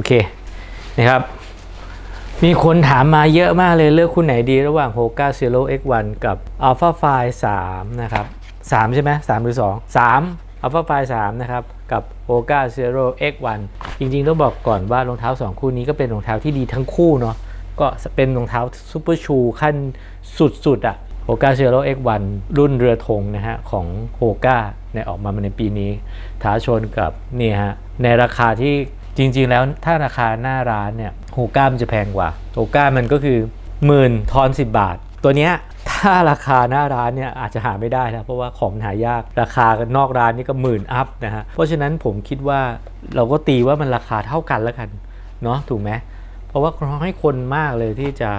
อเคนะครับ มีคนถามมาเยอะมากเลยเลือกคู่ไหนดีระหว่าง Hoka Zero X1 กับ Alpha Phi 3นะครับ 3 ใช่ไหม3หรือ 2 3 Alpha Phi 3นะครับ กับ Hoka Zero X1 จริงๆ ต้องบอกก่อนว่ารองเท้า 2 คู่นี้ก็เป็นรองเท้าที่ดีทั้งคู่เนาะก็เป็นรองเท้าซูเปอร์ชูขั้นสุดๆอะ Hoka Zero X1 รุ่นเรือธงนะฮะ ของ Hoka เนี่ยออกมาในปีนี้ ท้าชนกับนี่ฮะ ในราคาที่ จริงๆแล้วถ้าราคาหน้าร้านเนี่ยโฮก้ามันจะแพงกว่าโฮก้ามันก็คือหมื่นทอน 10 บาท ตัวเนี้ยถ้าราคาหน้าร้านเนี่ยอาจจะหาไม่ได้นะเพราะว่าของหายากราคานอกร้านนี่ก็หมื่นอัพนะฮะเพราะฉะนั้นผมคิดว่าเราก็ตีว่ามันราคาเท่ากันแล้วกันเนาะถูกไหมเพราะว่าเขาให้คนมากเลยที่จะ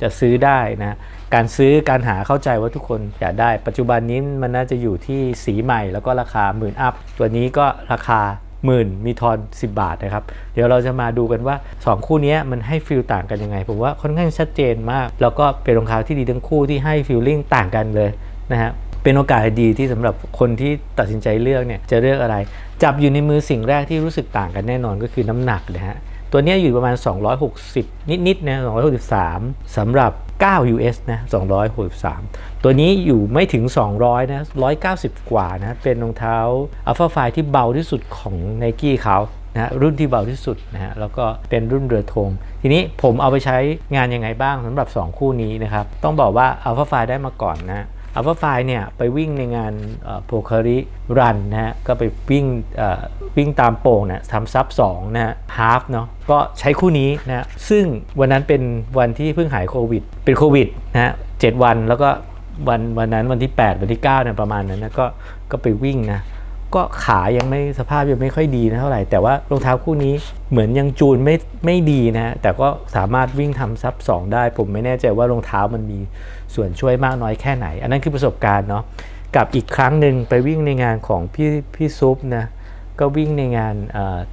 จะซื้อได้นะการซื้อการหาเข้าใจว่าทุกคนอยากได้ ปัจจุบันนี้มันน่าจะอยู่ที่สีใหม่แล้วก็ราคาหมื่นอัพตัวนี้ก็ราคา หมื่นมีทอน 10 บาทนะครับ เดี๋ยวเราจะมาดูกันว่า 2 คู่นี้มันให้ฟิลต่างกันยังไง ผมว่าค่อนข้างชัดเจนมาก แล้วก็เป็นรองเท้าที่ดีทั้งคู่ที่ให้ฟิลลิ่งต่างกันเลยนะฮะเป็นโอกาสดีที่สำหรับคนที่ตัดสินใจเลือกเนี่ยจะเลือกอะไร จับอยู่ในมือสิ่งแรกที่รู้สึกต่างกันแน่นอนก็คือน้ำหนักนะฮะตัวนี้อยู่ประมาณ 260 นิดๆนะ263สำหรับ 9 US นะ263 ตัวนี้อยู่ไม่ถึง 200 นะ 190 กว่านะ เป็นรองเท้า Alpha f i ที่เบาที่สุดของ n i กี้เขานะรุ่นที่เบาที่สุดนะฮะแล้วก็เป็นรุ่นเรือธงทีนี้ผมเอาไปใช้งานยังไงบ้างสำหรับ 2 คู่นี้นะครับ ต้องบอกว่า Alpha f i ได้มาก่อนนะ อัลฟาไฟเนี่ยไปวิ่งในงานโพคาริรันนะฮะก็ไปวิ่งวิ่งตามโป่งนะทำซับ2นะฮะฮาฟเนาะก็ใช้คู่นี้นะฮะซึ่งวันนั้นเป็นวันที่เพิ่งหายโควิด เป็นโควิดนะฮะเจ็ดวันแล้วก็วันวันนั้นวันที่ 8 วันที่9เนี่ยประมาณนั้นนะก็ก็ไปวิ่งนะก็ขายังไม่สภาพยังไม่ค่อยดีนะเท่าไหร่ แต่ว่ารองเท้าคู่นี้เหมือนยังจูนไม่ไม่ดีนะฮะแต่ก็สามารถวิ่งทำซับ2ได้ ผมไม่แน่ใจว่ารองเท้ามันมี ส่วนช่วยมากน้อยแค่ไหน อันนั้นคือประสบการณ์เนาะกับอีกครั้งหนึ่งไปวิ่งในงานของพี่พี่ซุปนะก็วิ่งในงาน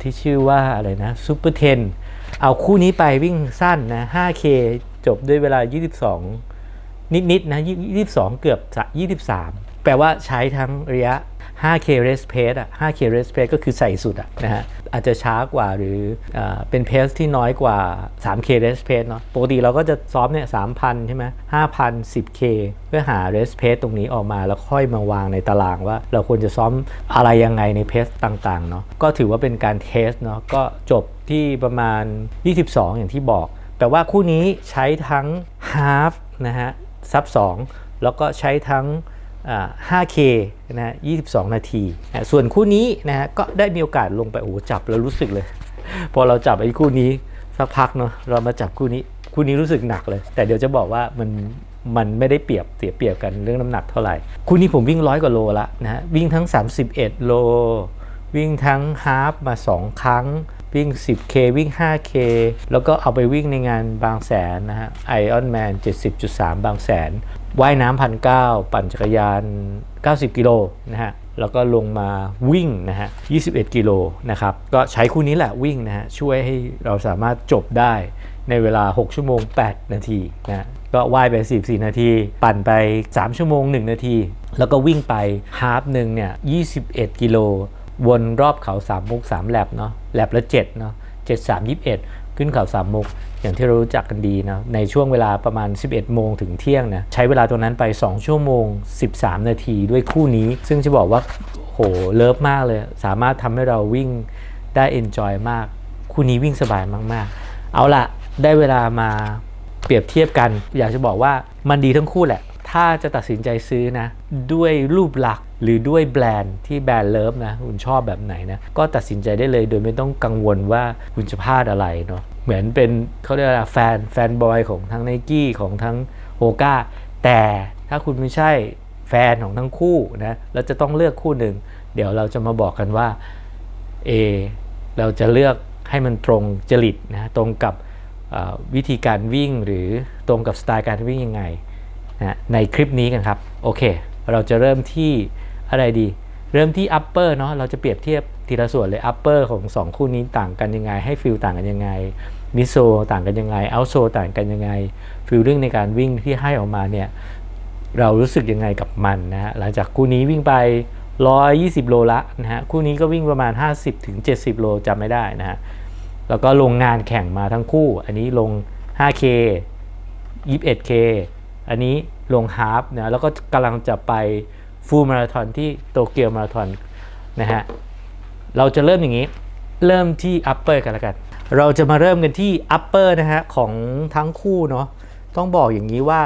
ที่ชื่อว่าอะไรนะซูเปอร์เทนเอาคู่นี้ไปวิ่งสั้นนะ 5K จบด้วยเวลา 22 นิดๆนะ 22 เกือบ 23 แปลว่าใช้ทั้งระยะ 5K race pace อะ 5K race pace ก็คือใส่สุดอะนะฮะอาจจะช้ากว่าหรือเออเป็นเพสที่น้อยกว่า 3K race pace เนาะปกติเราก็จะซ้อมเนี่ย3,000 ใช่ไหม5,000 10K เพื่อหา race pace ตรงนี้ออกมาแล้วค่อยมาวางในตารางว่าเราควรจะซ้อมอะไรยังไงในเพสต่างๆเนาะก็ถือว่าเป็นการเทสเนาะก็จบที่ประมาณ 22 อย่างที่บอก แต่ว่าคู่นี้ใช้ทั้ง half นะฮะซับ2แล้วก็ใช้ทั้ง 5K นะฮะ22 นาทีนะส่วนคู่นี้นะฮะก็ได้มีโอกาสลงไปโอ้โหจับแล้วรู้สึกเลย พอเราจับไอ้คู่นี้สักพักเนาะเรามาจับคู่นี้คู่นี้รู้สึกหนักเลย แต่เดี๋ยวจะบอกว่ามันมันไม่ได้เปรียบเสียเปรียบกันเรื่องน้ำหนักเท่าไหร่ คู่นี้ผมวิ่งร้อยกว่าโลละนะฮะวิ่งทั้ง 31 โล วิ่งทั้งฮาฟมา 2 ครั้ง วิ่ง 10K วิ่ง 5K แล้วก็เอาไปวิ่งในงานบางแสนนะฮะ Iron Man 70.3 บางแสน ว่ายน้ำพันเก้าปั่นจักรยาน 90 กิโลนะฮะแล้วก็ลงมาวิ่งนะฮะ 21 กิโลนะครับ ก็ใช้คู่นี้แหละวิ่งนะฮะ ช่วยให้เราสามารถจบได้ในเวลา 6 ชั่วโมง 8 นาทีนะ ก็ว่ายไป 14 นาที ปั่นไป 3 ชั่วโมง 1 นาที แล้วก็วิ่งไปฮาร์ปหนึ่งเนี่ย 21 กิโล วนรอบเขา3ามมุก3แลบเนาะแลบละ7เนาะ7 3 21 ขึ้นเขาสามมุก อย่างที่เรารู้จักกันดีนะในช่วงเวลาประมาณ 11 โมงถึงเที่ยงนะใช้เวลาตัวนั้นไป 2 ชั่วโมง 13 นาทีด้วยคู่นี้ ซึ่งจะบอกว่าโหเลิฟมากเลย สามารถทำให้เราวิ่งได้เอนจอยมาก คู่นี้วิ่งสบายมากๆ เอาละได้เวลามาเปรียบเทียบกัน อยากจะบอกว่ามันดีทั้งคู่แหละ ถ้าจะตัดสินใจซื้อนะ ด้วยรูปลักษณ์หรือด้วยแบรนด์ที่แบรนด์เลิฟนะ คุณชอบแบบไหนนะ ก็ตัดสินใจได้เลยโดยไม่ต้องกังวลว่าคุณจะพลาดอะไรเนาะเหมือนเป็นเขาเรียกว่าแฟนแฟนบอยของทั้งไนกี้ของทั้งโฮก้าแต่ถ้าคุณไม่ใช่แฟนของทั้งคู่นะแล้วจะต้องเลือกคู่หนึ่ง เดี๋ยวเราจะมาบอกกันว่าเอเราจะเลือกให้มันตรงจริตนะตรงกับวิธีการวิ่งหรือตรงกับสไตล์การวิ่งยังไง นะในคลิปนี้กันครับ โอเค เราจะเริ่มที่อะไรดี เริ่มที่ upper เนาะเราจะเปรียบเทียบทีละส่วนเลย upper ของ 2 คู่นี้ต่างกันยังไง ให้ฟิลต่างกันยังไงมิโซต่างกันยังไงเอาโซต่างกันยังไงฟิลลิ่งในการวิ่งที่ให้ออกมาเนี่ยเรารู้สึกยังไงกับมันนะฮะหลังจากคู่นี้วิ่งไป 120 โลละนะฮะคู่นี้ก็วิ่งประมาณ 50-70 โลจำไม่ได้นะฮะแล้วก็ลงงานแข่งมาทั้งคู่ อันนี้ลง 5K 21K อันนี้ลงฮาฟนะแล้วก็กำลังจะไปฟูลมาราธอนที่โตเกียวมาราธอนนะฮะเราจะเริ่มอย่างนี้เริ่มที่ upper กันล้วกัน เราจะมาเริ่มกันที่ upper นะฮะของทั้งคู่เนาะต้องบอกอย่างนี้ว่า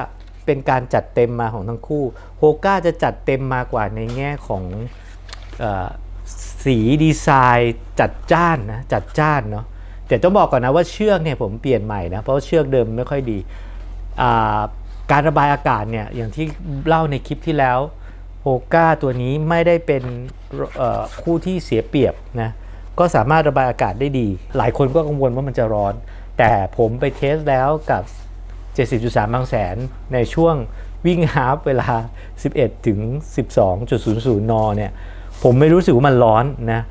เป็นการจัดเต็มมาของทั้งคู่โฮก้าจะจัดเต็มมากว่าในแง่ของออสีดีไซน์จัดจ้านนะจัดจ้านเนาะแต่ต้องบอกก่อนนะว่าเชือกเนี่ยผมเปลี่ยนใหม่นะเพราะว่าเชือกเดิมไม่ค่อยดีอ่า การระบายอากาศเนี่ยอย่างที่เล่าในคลิปที่แล้วโฮก้าตัวนี้ไม่ได้เป็นคู่ที่เสียเปรียบนะก็สามารถระบายอากาศได้ดี หลายคนก็กังวลว่ามันจะร้อน แต่ผมไปเทสแล้วกับ 70.3 บางแสนในช่วงวิ่งฮาฟเวลา 11 ถึง 12.00 น เนี่ย ผมไม่รู้สึกว่ามันร้อนนะ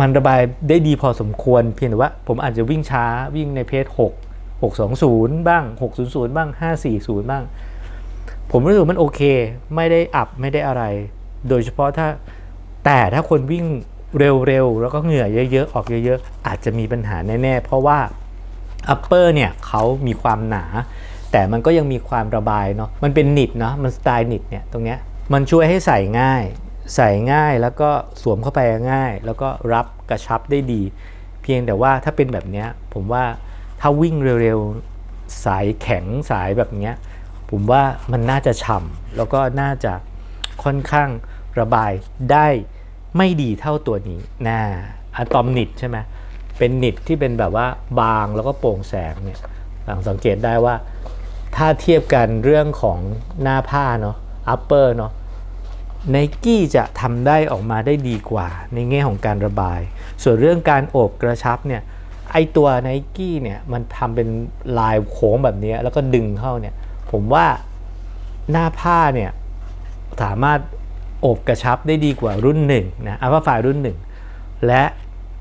มันระบายได้ดีพอสมควรเพียงแต่ว่าผมอาจจะวิ่งช้าวิ่งในเพจ6 620 บ้าง 600 บ้าง 540 บ้าง ผมรู้สึกมันโอเค ไม่ได้อับไม่ได้อะไร โดยเฉพาะถ้าแต่ถ้าคนวิ่งเร็วๆ แล้วก็เหงื่อเยอะๆ ออกเยอะๆ อาจจะมีปัญหาแน่ๆ เพราะว่า upper เนี่ยเขามีความหนา แต่มันก็ยังมีความระบายเนาะมันเป็นนิดเนาะมันสไตล์นิดเนี่ยตรงเนี้ยมันช่วยให้ใส่ง่าย ใส่ง่ายแล้วก็สวมเข้าไปง่าย แล้วก็รับกระชับได้ดี เพียงแต่ว่าถ้าเป็นแบบเนี้ยผมว่า ถ้าวิ่งเร็วๆ สายแข็งสายแบบเนี้ยผมว่ามันน่าจะฉ่ำแล้วก็น่าจะค่อนข้างระบายได้ไม่ดีเท่าตัวนี้นะอะตอมนิดใช่ไหมเป็นนิดที่เป็นแบบว่าบางแล้วก็โปร่งแสงเนี่ยหลังสังเกตได้ว่าถ้าเทียบกันเรื่องของหน้าผ้าเนาะอัปเปอร์เนาะไนกี้จะทำได้ออกมาได้ดีกว่าในแง่ของการระบาย ส่วนเรื่องการโอบกระชับเนี่ย อตัวไนกี้เนี่ยมันทำเป็นลายโค้งแบบนี้แล้วก็ดึงเข้าเนี่ย ผมว่าหน้าผ้าเนี่ยสามารถอบกระชับได้ดีกว่ารุ่นหนึ่งนะอัลฟาไฟรุ่นหนึ่งและ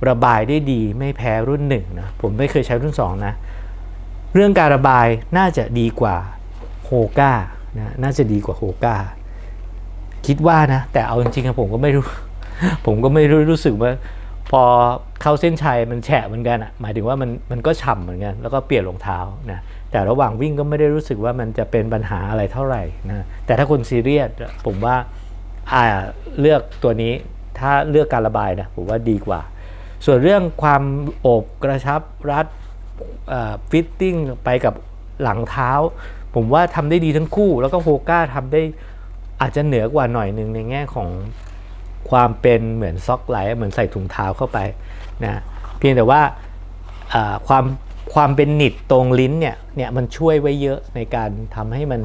ระบายได้ดีไม่แพ้รุ่นหนึ่งนะผมไม่เคยใช้รุ่น2นะ เรื่องการระบายน่าจะดีกว่าโฮก้านะน่าจะดีกว่าโฮก้าคิดว่านะ แต่เอาจริงๆผมก็ไม่รู้ ผมก็ไม่รู้รู้สึกว่า พอเข้าเส้นชัยมันแฉะเหมือนกันอะหมายถึงว่ามันมันก็ฉ่ำเหมือนกันแล้วก็เปลี่ยนรองเท้านะแต่ระหว่างวิ่งก็ไม่ได้รู้สึกว่ามันจะเป็นปัญหาอะไรเท่าไหร่นะแต่ถ้าคนซีเรียสผมว่าอ่าเลือกตัวนี้ถ้าเลือกการระบายนะผมว่าดีกว่า ส่วนเรื่องความโอบกระชับรัดฟิตติ้งไปกับหลังเท้า ผมว่าทำได้ดีทั้งคู่ แล้วก็โฮก้าทำได้อาจจะเหนือกว่าหน่อยหนึ่งในแง่ของ ความเป็นเหมือนซ็อกไลท์เหมือนใส่ถุงเท้าเข้าไปนะเพียงแต่ว่าความความเป็นหนิดตรงลิ้นเนี่ยเนี่ยมันช่วยไว้เยอะในการทำให้มัน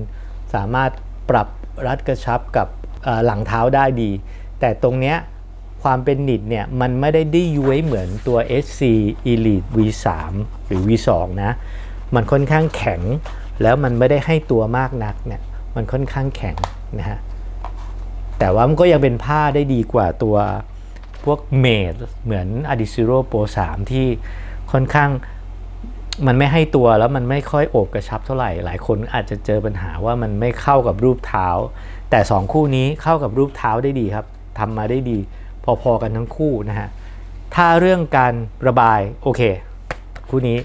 สามารถปรับรัดกระชับกับหลังเท้าได้ดี แต่ตรงเนี้ยความเป็นหนิดเนี่ยมันไม่ได้ได้ย้วยเหมือนตัว SC Elite V3 หรือ V2 นะ มันค่อนข้างแข็ง แล้วมันไม่ได้ให้ตัวมากนักเนี่ย มันค่อนข้างแข็งนะฮะ แต่ว่ามันก็ยังเป็นผ้าได้ดีกว่าตัวพวกเมดเหมือน a d i s i r o Pro 3 ที่ค่อนข้างมันไม่ให้ตัวแล้วมันไม่ค่อยโอบกระชับเท่าไหร่ หลายคนอาจจะเจอปัญหาว่ามันไม่เข้ากับรูปเท้า แต่ 2 คู่นี้เข้ากับรูปเท้าได้ดีครับทำมาได้ดี พอๆกันทั้งคู่นะฮะถ้าเรื่องการระบายโอเค คู่นี้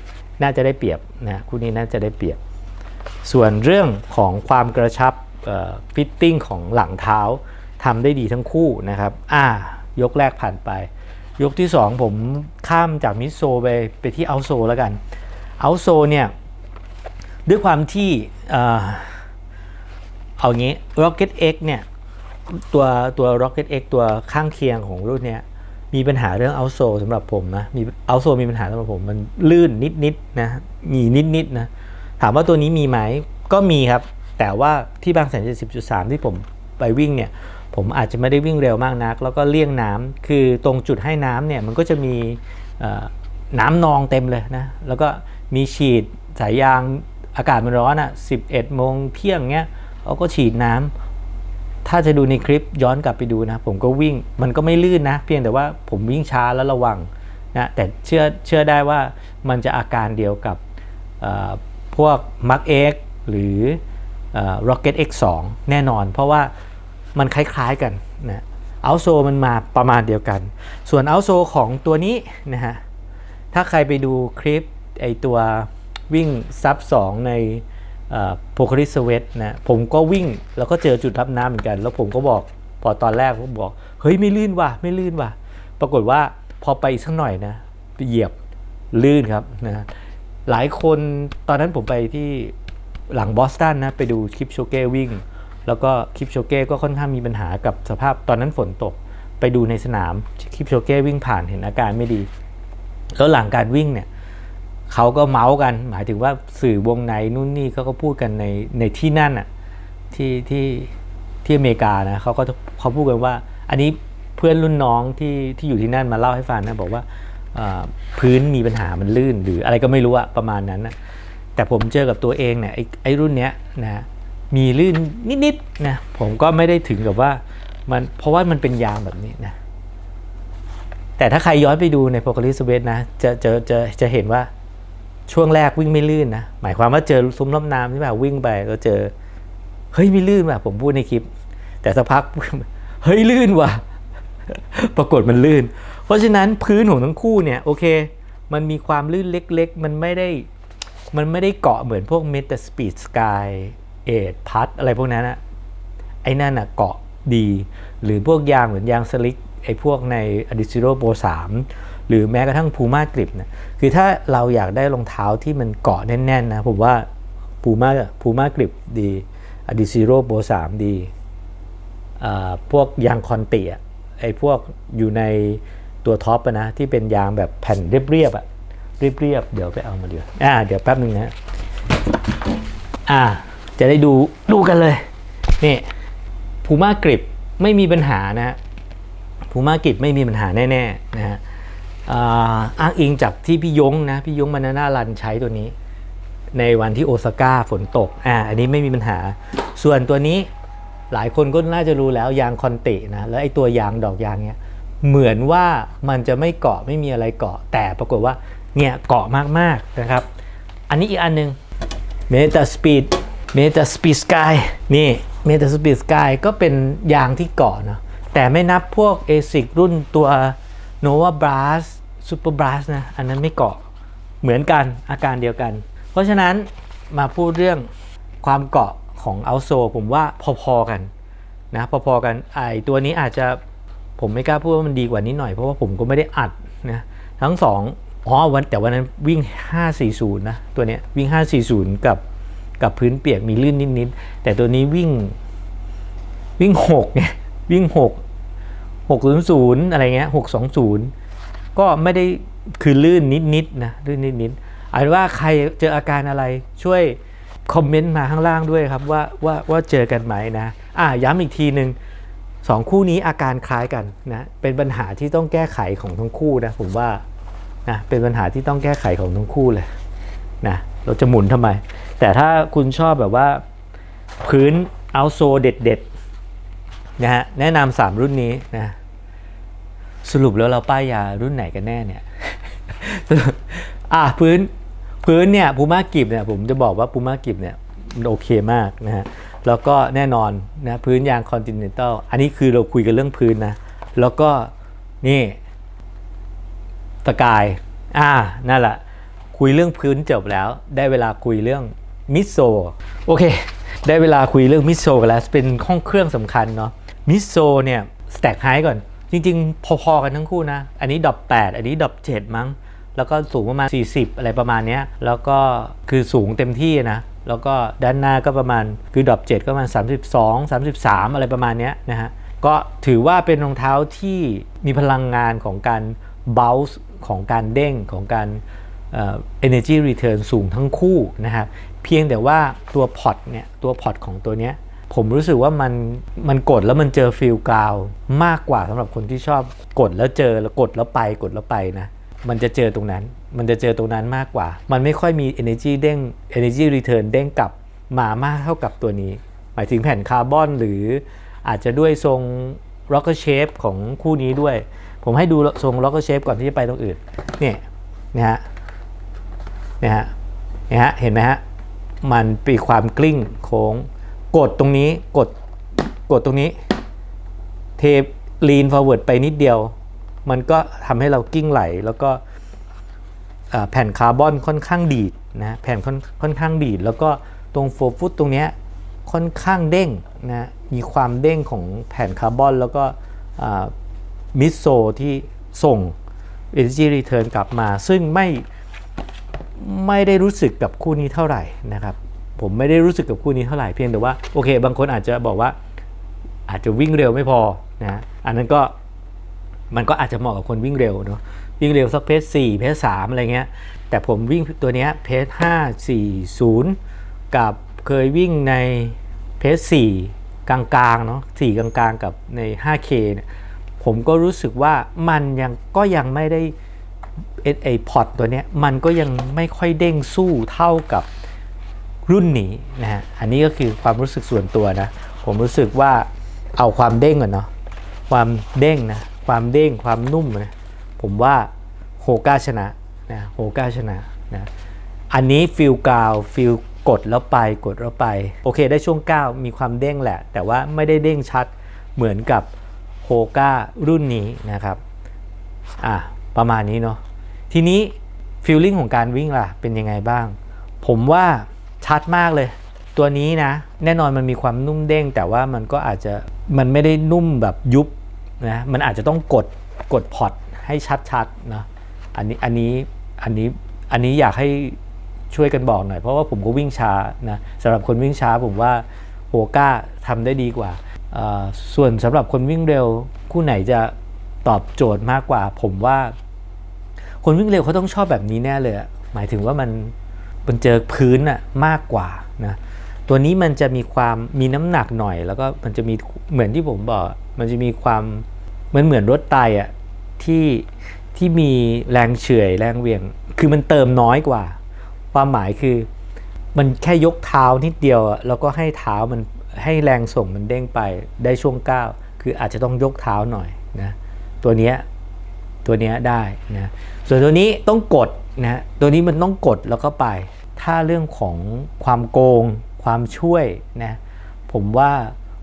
น่าจะได้เปรียบนะคู่นี้น่าจะได้เปรียบ ส่วนเรื่องของความกระชับฟิตติ้งของหลังเท้า ทำได้ดีทั้งคู่นะครับ อ่ายกแรกผ่านไป ยกที่ 2 ผมข้ามจากมิโซไปไปที่เอาโซแล้วกันเอาโซเนี่ยด้วยความที่เอางี้ Rocket X เนี่ยตัวตัว Rocket X ตัวข้างเคียงของรุ่นเนี้ยมีปัญหาเรื่องเอาโซสำหรับผมนะมีเอาโซมีปัญหาสำหรับผม มันลื่นนิดๆนะมีนิดๆนะถามว่าตัวนี้มีไหมก็มีครับ แต่ว่าที่บางแสนเจ็ดสิบจุดสามที่ผมไปวิ่งเนี่ย ผมอาจจะไม่ได้วิ่งเร็วมากนัก แล้วก็เลี่ยงน้ำคือตรงจุดให้น้ำเนี่ยมันก็จะมีน้ำนองเต็มเลยนะ แล้วก็มีฉีดสายยางอากาศมันร้อนอะสิบเอ็ดโมงเที่ยงเงี้ยเขาก็ฉีดน้ำถ้าจะดูในคลิปย้อนกลับไปดูนะ ผมก็วิ่งมันก็ไม่ลื่นนะ เพียงแต่ว่าผมวิ่งช้าแล้วระวังนะแต่เชื่อเชื่อได้ว่ามันจะอาการเดียวกับพวก Mark X หรือเอ่อ Rocket X2 แน่นอน เพราะว่า มันคล้ายๆกันนะเอาโซมันมาประมาณเดียวกัน ส่วนเอาโซของตัวนี้นะฮะ ถ้าใครไปดูคลิปไอตัววิ่งซับสองในโพคริสเวตนะผมก็วิ่งแล้วก็เจอจุดรับน้ำเหมือนกัน แล้วผมก็บอกพอตอนแรกผมบอก เฮ้ยไม่ลื่นว่ะไม่ลื่นว่ะ ปรากฏว่าพอไปสักหน่อยนะไปเหยียบลื่นครับนะหลายคนตอนนั้นผมไปที่หลังบอสตันนะ ไปดูคลิปโชเก้วิ่ง แล้วก็คิปโชเก้ก็ค่อนข้างมีปัญหากับสภาพตอนนั้นฝนตกไปดูในสนามคิปโชเก้วิ่งผ่านเห็นอาการไม่ดี แล้วหลังการวิ่งเนี่ยเขาก็เมาส์กัน หมายถึงว่าสื่อวงในนู่นนี่เขาก็พูดกันในในที่นั่นอะที่ที่ที่อเมริกานะเขาก็เขาพูดกันว่า อันนี้เพื่อนรุ่นน้องที่ที่อยู่ที่นั่นมาเล่าให้ฟังนะบอกว่าอ่าพื้นมีปัญหามันลื่น หรืออะไรก็ไม่รู้อะประมาณนั้นนะแต่ผมเจอกับตัวเองเนี่ยไอ้ไอ้รุ่นเนี้ยนะ มีลื่นนิดๆนะผมก็ไม่ได้ถึงกับว่ามันเพราะว่ามันเป็นยางแบบนี้นะแต่ถ้าใครย้อนไปดูในโพคาลิสเวสนะจะจะจะจะเห็นว่าช่วงแรกวิ่งไม่ลื่นนะ หมายความว่าเจอซุ้มล้มน้ำใช่ไหมวิ่งไปแล้วเจอ เฮ้ยไม่ลื่นว่ะผมพูดในคลิป แต่สักพักเฮ้ยลื่นว่ะ ปรากฏมันลื่น เพราะฉะนั้นพื้นของทั้งคู่เนี่ยโอเค มันมีความลื่นเล็กๆ มันไม่ได้มันไม่ได้เกาะเหมือนพวก m e t a Speed Sky เอทพัดอะไรพวกนั้นอะไอ้นั่นอะเกาะดี หรือพวกยางเหมือนยางสลิกไอ้พวกใน a d i z e r o Pro 3หรือแม้กระทั่ง Puma Grip นะคือถ้าเราอยากได้รองเท้าที่มันเกาะแน่นๆนะผมว่า Puma Puma Grip ดี a d i z e r o Pro 3ดีอ่าพวกยางคอนเตะไอ้พวกอยู่ในตัวท็อปนะที่เป็นยางแบบแผ่นเรียบๆอะเรียบๆเดี๋ยวไปเอามาเดี๋ยวอ่าเดี๋ยวแป๊บนึงนะอ่า จะได้ดูดูกันเลย นี่พูม่ากริบไม่มีปัญหานะฮะพูม่ากริบไม่มีปัญหาแน่ๆนะฮะอ้างอิงจากที่พี่ยงนะพี่ยงมานาน่ารันใช้ตัวนี้ ในวันที่โอซาก้าฝนตกอ่าอันนี้ไม่มีปัญหา ส่วนตัวนี้หลายคนก็น่าจะรู้แล้วยางคอนตินะแล้วไอ้ตัวยางดอกยางเนี้ยเหมือนว่ามันจะไม่เกาะไม่มีอะไรเกาะ แต่ปรากฏว่าเนี่ยเกาะมากๆนะครับ อันนี้อีกอันหนึงเมตาสปีด Meta Speed Meta Speed Sky นี่ Meta Speed Sky ก็เป็นยางที่เกาะเนาะแต่ไม่นับพวก ASIC รุ่นตัว Nova Blast Super Blast นะ อันนั้นไม่เกาะเหมือนกันอาการเดียวกัน เพราะฉะนั้นมาพูดเรื่องความเกาะของเอาโซผมว่าพอๆกันนะพอๆกันไอตัวนี้อาจจะผมไม่กล้าพูดว่ามันดีกว่านี้หน่อย เพราะว่าผมก็ไม่ได้อัดนะทั้งสองอ๋อวันแต่วันนั้นวิ่ง 540 นะ ตัวเนี้ยวิ่ง 540 กับ กับพื้นเปียกมีลื่นนิดๆแต่ตัวนี้วิ่งวิ่ง6ไงวิ่ง6 600อะไรเงี้ย620ก็ไม่ได้คือลื่นนิดๆนะลื่นนิดๆเอาเป็นว่าใครเจออาการอะไรช่วยคอมเมนต์มาข้างล่างด้วยครับว่าว่าว่าเจอกันไหมนะอ่าย้ำอีกทีหนึ่งสองคู่นี้อาการคล้ายกันนะเป็นปัญหาที่ต้องแก้ไขของทั้งคู่นะผมว่านะเป็นปัญหาที่ต้องแก้ไขของทั้งคู่เลยนะ เราจะหมุนทำไม แต่ถ้าคุณชอบแบบว่าพื้นเอาโซเด็ดๆนะฮะแนะนำสามรุ่นนี้นะสรุปแล้วเราป้ายยารุ่นไหนกันแน่เนี่ยอะพื้นพื้นเนี่ยพูมากิบเนี่ยผมจะบอกว่าพูมากิบเนี่ยมันโอเคมากนะฮะแล้วก็แน่นอนนะพื้นยางคอนติเนนตัลอันนี้คือเราคุยกันเรื่องพื้นนะ แล้วก็นี่สกายอ่านั่นแหละ คุยเรื่องพื้นจบแล้ว ได้เวลาคุยเรื่องมิโซโอเค ได้เวลาคุยเรื่องมิโซกันแล้ว เป็นห้องเครื่องสำคัญเนาะมิโซเนี่ยสแต็กไฮก่อน จริง ๆ พอๆกันทั้งคู่นะ อันนี้ดรอป8อันนี้ดรอป7มั้ง แล้วก็สูงประมาณ 40 อะไรประมาณเนี้ยแล้วก็คือสูงเต็มที่นะ แล้วก็ด้านหน้าก็ประมาณคือดรอป7ก็ประมาณ 32 33 อะไรประมาณเนี้ยนะฮะก็ถือว่าเป็นรองเท้าที่มีพลังงานของการ bounce ของการเด้งของการเอ่อ energy return สูงทั้งคู่นะครับเพียงแต่ว่าตัวพอตเนี่ยตัวพอตของตัวเนี้ยผมรู้สึกว่ามันมันกดแล้วมันเจอฟิลกราวมากกว่าสำหรับคนที่ชอบกดแล้วเจอแล้วกดแล้วไปกดแล้วไปนะมันจะเจอตรงนั้น มันจะเจอตรงนั้นมากกว่า มันไม่ค่อยมี energy เด้ง energy return เด้งกลับมามากเท่ากับตัวนี้ หมายถึงแผ่นคาร์บอนหรืออาจจะด้วยทรง rocker shape ของคู่นี้ด้วย ผมให้ดูทรง rocker shape ก่อนที่จะไปตรงอื่นเนี่ยนะฮะ นี่ยฮะเนี่ยฮะเห็นไหมฮะมันปีความกลิ้งโค้งกดตรงนี้กดกดตรงนี้ เทปลีน forward ไปนิดเดียว มันก็ทำให้เรากิ้งไหล แล้วก็แผ่นคาร์บอนค่อนข้างดีดนะแผ่นค่อนค่อนข้างดีด แล้วก็ตรงโฟฟุตตรงนี้ค่อนข้างเด้งนะมีความเด้งของแผ่นคาร์บอน แล้วก็มิโซที่ส่ง Energy Return กลับมา ซึ่งไม่ ไม่ได้รู้สึกกับคู่นี้เท่าไหร่นะครับผมไม่ได้รู้สึกกับคู่นี้เท่าไหร่เพียงแต่ว่าโอเค บางคนอาจจะบอกว่าอาจจะวิ่งเร็วไม่พอนะอันนั้นก็มันก็อาจจะเหมาะกับคนวิ่งเร็วเนาะวิ่งเร็วสักเพจ4เพจ3อะไรเงี้ยแต่ผมวิ่งตัวเนี้ยเพจ5 4 0กับเคยวิ่งในเพจ4กลางๆเนาะ4กลางๆกับใน 5K เนี่ยผมก็รู้สึกว่ามันยังก็ยังไม่ได้ ไอพอตตัวเนี้ยมันก็ยังไม่ค่อยเด้งสู้เท่ากับรุ่นนี้นะฮะ อันนี้ก็คือความรู้สึกส่วนตัวนะ ผมรู้สึกว่าเอาความเด้งก่อนเนาะ ความเด้งนะ ความเด้ง ความนุ่มนะ ผมว่าโฮก้าชนะนะโฮก้าชนะนะ อันนี้ฟิลกาวฟิลกดแล้วไปกดแล้วไป โอเคได้ช่วง 9 มีความเด้งแหละ แต่ว่าไม่ได้เด้งชัดเหมือนกับโฮก้ารุ่นนี้นะครับ อะ ประมาณนี้เนาะ ทีนี้ฟีลลิ่งของการวิ่งล่ะเป็นยังไงบ้าง ผมว่าชัดมากเลย ตัวนี้นะ แน่นอนมันมีความนุ่มเด้ง แต่ว่ามันก็อาจจะมันไม่ได้นุ่มแบบยุบนะมันอาจจะต้องกดกดพอร์ตให้ชัดๆนะอันนี้อันนี้อันนี้อันนี้อยากให้ช่วยกันบอกหน่อย เพราะว่าผมก็วิ่งช้านะสำหรับคนวิ่งช้าผมว่าโฮก้าทำได้ดีกว่า ส่วนสำหรับคนวิ่งเร็วคู่ไหนจะตอบโจทย์มากกว่า ผมว่า คนวิ่งเร็วเขาต้องชอบแบบนี้แน่เลยหมายถึงว่ามันมันเจอพื้นอะมากกว่านะตัวนี้มันจะมีความมีน้ำหนักหน่อย แล้วก็มันจะมีเหมือนที่ผมบอก มันจะมีความเหมือนเหมือนรถไตอะที่ที่มีแรงเฉื่อยแรงเวียง คือมันเติมน้อยกว่า ความหมายคือมันแค่ยกเท้านิดเดียวอะแล้วก็ให้เท้ามันให้แรงส่งมันเด้งไปได้ช่วงก้าวคืออาจจะต้องยกเท้าหน่อยนะตัวเนี้ยตัวเนี้ยได้นะ ส่วนตัวนี้ต้องกดนะตัวนี้มันต้องกดแล้วก็ไป ถ้าเรื่องของความโกง ความช่วยนะผมว่า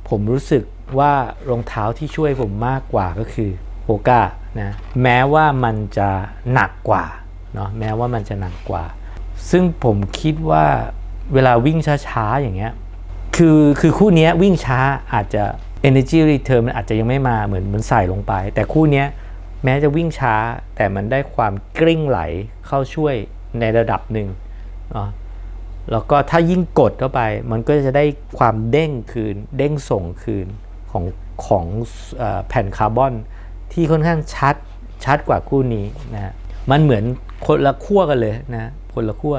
ผมรู้สึกว่ารองเท้าที่ช่วยผมมากกว่าก็คือโฮก้านะแม้ว่ามันจะหนักกว่าเนาะแม้ว่ามันจะหนักกว่า ซึ่งผมคิดว่าเวลาวิ่งช้าๆอย่างเงี้ยคือคือคู่นี้วิ่งช้าอาจจะ energy return มันอาจจะยังไม่มาเหมือนมันใส่ลงไป แต่คู่นี้ แม้จะวิ่งช้าแต่มันได้ความกลิ้งไหลเข้าช่วยในระดับหนึ่งแล้วก็ถ้ายิ่งกดเข้าไป มันก็จะได้ความเด้งคืน เด้งส่งคืนของของอแผ่นคาร์บอนที่ค่อนข้างชัดชัดกว่าคู่นี้นะฮะมันเหมือนคนละขั้วกันเลยนะคนละขั้ว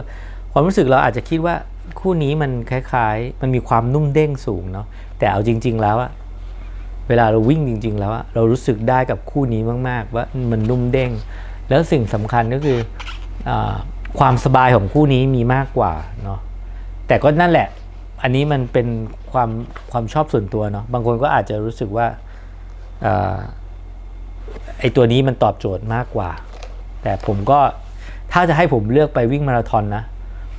ความรู้สึกเราอาจจะคิดว่าคู่นี้มันคล้าย ๆ มันมีความนุ่มเด้งสูงเนาะแต่เอาจริง ๆ แล้วอะ เวลาเราวิ่งจริง ๆ แล้วอะเรารู้สึกได้กับคู่นี้มาก ๆ ว่ามันนุ่มเด้ง แล้วสิ่งสำคัญก็คืออความสบายของคู่นี้มีมากกว่าเนาะแต่ก็นั่นแหละ อันนี้มันเป็นความความชอบส่วนตัวเนาะบางคนก็อาจจะรู้สึกว่าอไอตัวนี้มันตอบโจทย์มากกว่า แต่ผมก็ถ้าจะให้ผมเลือกไปวิ่งมาราธอนนะ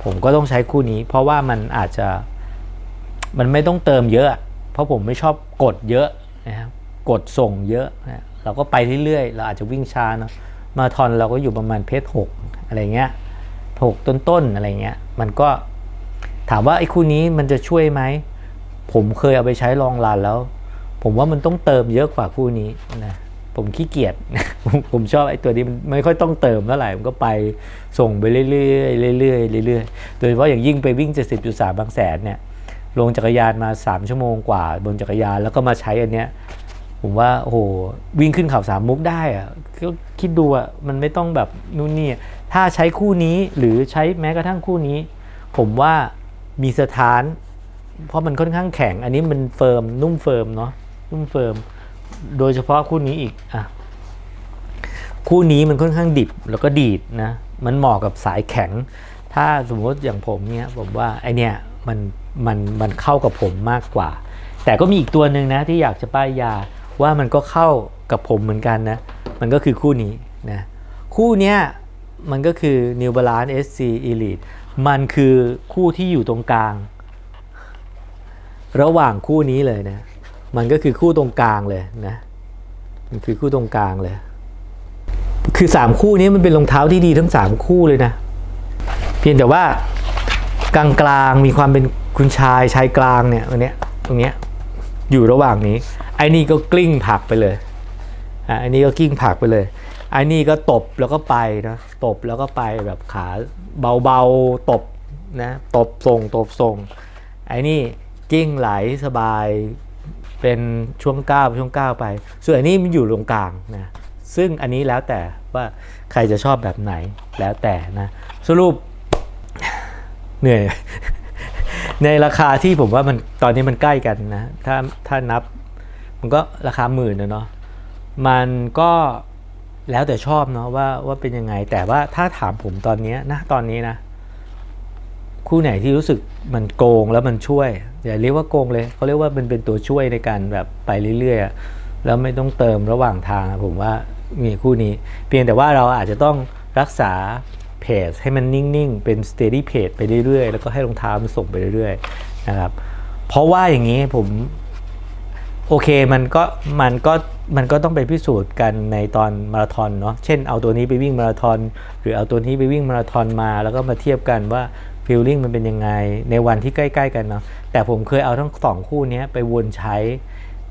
ผมก็ต้องใช้คู่นี้ เพราะว่ามันอาจจะมันไม่ต้องเติมเยอะ เพราะผมไม่ชอบกดเยอะ นะครับกดส่งเยอะนะเราก็ไปเรื่อยๆ เราอาจจะวิ่งช้าเนาะมาราธอนเราก็อยู่ประมาณเพจหกอะไรเงี้ยหกต้นๆอะไรเงี้ยมันก็ถามว่าไอ้คู่นี้มันจะช่วยไหม ผมเคยเอาไปใช้ลองรันแล้ว ผมว่ามันต้องเติมเยอะกว่าคู่นี้นะผมขี้เกียจผมผมชอบไอ้ตัวนี้มันไม่ค่อยต้องเติมเท่าไหร่มันก็ไปส่งไปเรื่อยๆเรื่อยๆเรื่อยๆโดยเฉพาะอย่างยิ่งไปวิ่ง70.3บางแสนเนี่ย ลงจักรยานมา 3 ชั่วโมงกว่า บนจักรยานแล้วก็มาใช้อันเนี้ยผมว่าโอ้โหวิ่งขึ้นเขาสามมุกได้อะก็คิดดูอะมันไม่ต้องแบบนู่นนี่ถ้าใช้คู่นี้หรือใช้แม้กระทั่งคู่นี้ ผมว่ามีสถาน เพราะมันค่อนข้างแข็ง อันนี้มันเฟิร์มนุ่มเฟิร์มเนาะนุ่มเฟิร์ม โดยเฉพาะคู่นี้อีกอะคู่นี้มันค่อนข้างดิบแล้วก็ดีดนะมันเหมาะกับสายแข็ง ถ้าสมมติอย่างผมเนี่ยผมว่าไอเนี่ยมัน มันมันเข้ากับผมมากกว่า แต่ก็มีอีกตัวหนึ่งนะที่อยากจะป้ายยาว่ามันก็เข้ากับผมเหมือนกันนะ มันก็คือคู่นี้นะคู่เนี้ยมันก็คือ New Balance SC Elite มันคือคู่ที่อยู่ตรงกลาง ระหว่างคู่นี้เลยนะ มันก็คือคู่ตรงกลางเลยนะ มันคือคู่ตรงกลางเลย คือ 3 คู่นี้มันเป็นรองเท้าที่ดีทั้ง 3 คู่เลยนะ เพียงแต่ว่า กลางกลางๆ มีความเป็นคุณชายชายกลางเนี่ยตรงเนี้ยตรงเนี้ยอยู่ระหว่างนี้ ไอ้นี่ก็กลิ้งผักไปเลยอะไอ้นี่ก็กลิ้งผักไปเลยไอ้นี่ก็ตบแล้วก็ไปนะตบแล้วก็ไปแบบขาเบาๆตบนะตบทรงตบทรงไอ้นี่กิ้งไหลสบายเป็นช่วงก้าวช่วงก้าวไป ส่วนอันนี้มันอยู่ตรงกลางนะซึ่งอันนี้แล้วแต่ว่าใครจะชอบแบบไหนแล้วแต่นะสรุป เหนื่อย ในราคาที่ผมว่ามันตอนนี้มันใกล้กันนะ ถ้าถ้านับ มันก็ราคาหมื่นนะเนาะมันก็แล้วแต่ชอบเนาะว่าว่าเป็นยังไง แต่ว่าถ้าถามผมตอนนี้นะตอนนี้นะ คู่ไหนที่รู้สึกมันโกงแล้วมันช่วยอย่าเรียกว่าโกงเลยเขาเรียกว่ามันเป็นตัวช่วยในการแบบไปเรื่อยๆแล้วไม่ต้องเติมระหว่างทางผมว่ามีคู่นี้ เพียงแต่ว่าเราอาจจะต้องรักษา เพจให้มันนิ่งๆ เป็น steady page ไปเรื่อยๆ แล้วก็ให้รองเท้ามันส่งไปเรื่อยๆนะครับเพราะว่าอย่างนี้ผมโอเคมันก็มันก็มันก็ต้องไปพิสูจน์กันในตอนมาราธอนเนาะเช่นเอาตัวนี้ไปวิ่งมาราธอนหรือเอาตัวนี้ไปวิ่งมาราธอนมา แล้วก็มาเทียบกันว่าฟีลลิ่งมันเป็นยังไงในวันที่ใกล้ๆกันเนาะแต่ผมเคยเอาทั้งสองคู่นี้ไปวนใช้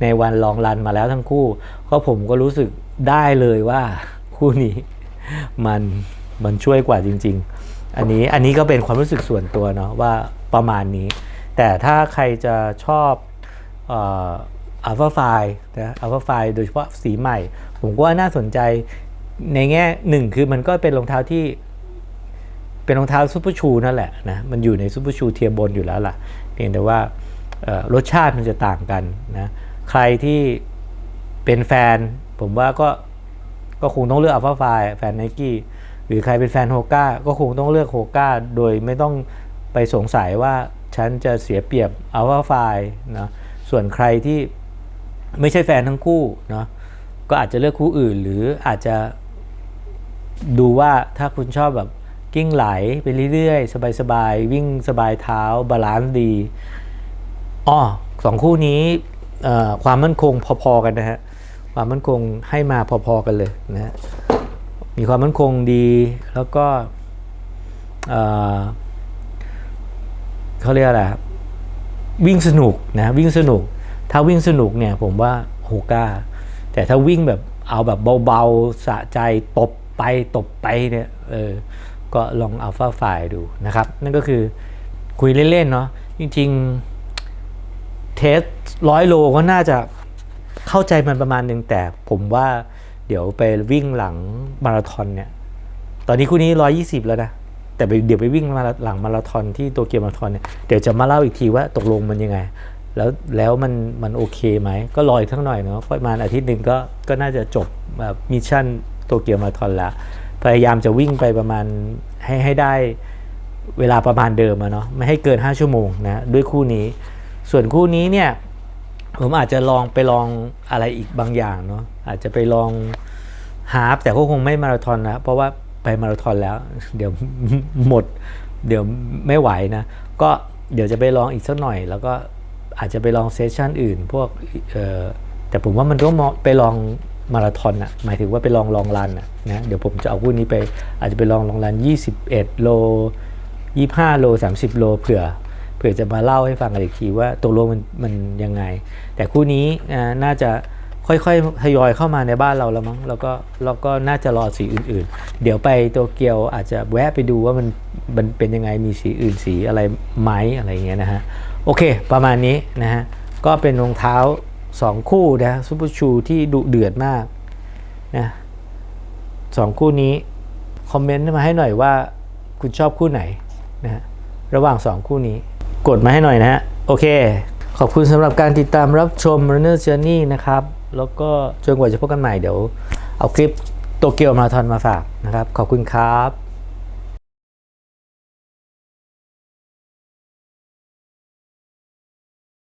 ในวันลองรันมาแล้วทั้งคู่ ก็ผมก็รู้สึกได้เลยว่าคู่นี้มัน มันช่วยกว่าจริง ๆ อันนี้อันนี้ก็เป็นความรู้สึกส่วนตัวเนาะว่าประมาณนี้ แต่ถ้าใครจะชอบอัลฟาไฟนะอัลฟาไฟโดยเฉพาะสีใหม่ ผมก็ว่าน่าสนใจในแง่หนึ่งคือมันก็เป็นรองเท้าที่เป็นรองเท้าซูเปอร์ชูนั่นแหละนะมันอยู่ในซูเปอร์ชูเทียร์บนอยู่แล้วล่ะเพียงแต่ว่ารสชาติมันจะต่างกันนะใครที่เป็นแฟน ผมว่าก็ก็คงต้องเลือกอัลฟาไฟแฟนไนกี้ หรือใครเป็นแฟนโฮก้าก็คงต้องเลือกโฮก้าโดยไม่ต้องไปสงสัยว่าฉันจะเสียเปรียบอัลฟาไฟนะส่วนใครที่ไม่ใช่แฟนทั้งคู่เนาะก็อาจจะเลือกคู่อื่น หรืออาจจะดูว่าถ้าคุณชอบแบบกิ้งไหลไปเรื่อยๆ สบายๆ วิ่งสบายเท้าบาลานซ์ดีอ้อสองคู่นี้ความมั่นคงพอๆกันนะฮะ ความมั่นคงให้มาพอๆกันเลยนะฮะ มีความมั่นคงดีแล้วก็เเขาเรียกอะไรครับวิ่งสนุกนะวิ่งสนุก ถ้าวิ่งสนุกเนี่ยผมว่าโฮก้า แต่ถ้าวิ่งแบบเอาแบบเบาๆ สะใจตบไปตบไปเนี่ยเออก็ลองอัลฟาไฟดูนะครับ นั่นก็คือคุยเล่น ๆ เนาะจริง ๆ เทสร้อยโลก็น่าจะเข้าใจมันประมาณหนึ่งแต่ผมว่า เดี๋ยวไปวิ่งหลังมาราธอนเนี่ย ตอนนี้คู่นี้120แล้วนะ แต่เดี๋ยวไปวิ่งมาหลังมาราธอนที่โตเกียวมาราธอนเนี่ย เดี๋ยวจะมาเล่าอีกทีว่าตกลงมันยังไง แล้วแล้วมันมันโอเคไหม ก็รออีกทั้งหน่อยเนาะ ประมาณอาทิตย์หนึ่งก็ก็น่าจะจบแบบมิชชั่นโตเกียวมาราธอนแล้วพยายามจะวิ่งไปประมาณให้ให้ได้เวลาประมาณเดิมอะเนาะ ไม่ให้เกิน 5 ชั่วโมงนะ ด้วยคู่นี้ ส่วนคู่นี้เนี่ย ผมอาจจะลองไปลองอะไรอีกบางอย่างเนาะอาจจะไปลองฮาฟแต่ก็คงไม่มาราธอนนะ เพราะว่าไปมาราธอนแล้ว เดี๋ยวหมด เดี๋ยวไม่ไหวนะ ก็เดี๋ยวจะไปลองอีกสักหน่อย แล้วก็อาจจะไปลองเซสชันอื่น พวกแต่ผมว่ามันก็เหมาะไปลองมาราธอนอะหมายถึงว่าไปลองลองรันอะนะเดี๋ยวผมจะเอาคู่นี้ไปอาจจะไปลองลองรัน 21 โล 25 โล 30 โลเผื่อ ผื่อจะมาเล่าให้ฟังกันอีกทีว่าตกลงมันมันยังไง แต่คู่นี้น่าจะค่อยๆทยอยเข้ามาในบ้านเราแล้วมั้งแล้วก็แล้วก็น่าจะรอสีอื่น ๆ เดี๋ยวไปโตเกียวอาจจะแวะไปดูว่ามันมันเป็นยังไงมีสีอื่นสีอะไรไหมอะไรเงี้ยนะฮะโอเค ประมาณนี้นะฮะก็เป็นรองเท้า 2 คู่นะซูเปอร์ชูที่ดุเดือดมากนะสองคู่นี้ คอมเมนต์มาให้หน่อยว่าคุณชอบคู่ไหนนะฮะระหว่าง 2 คู่นี้ กดมาให้หน่อยนะฮะ โอเค ขอบคุณสำหรับการติดตามรับชม Runner Journey นะครับ แล้วก็จนกว่าจะพบกันใหม่เดี๋ยว เอาคลิปโตเกียวมาราธอนมาฝากนะครับ ขอบคุณครับ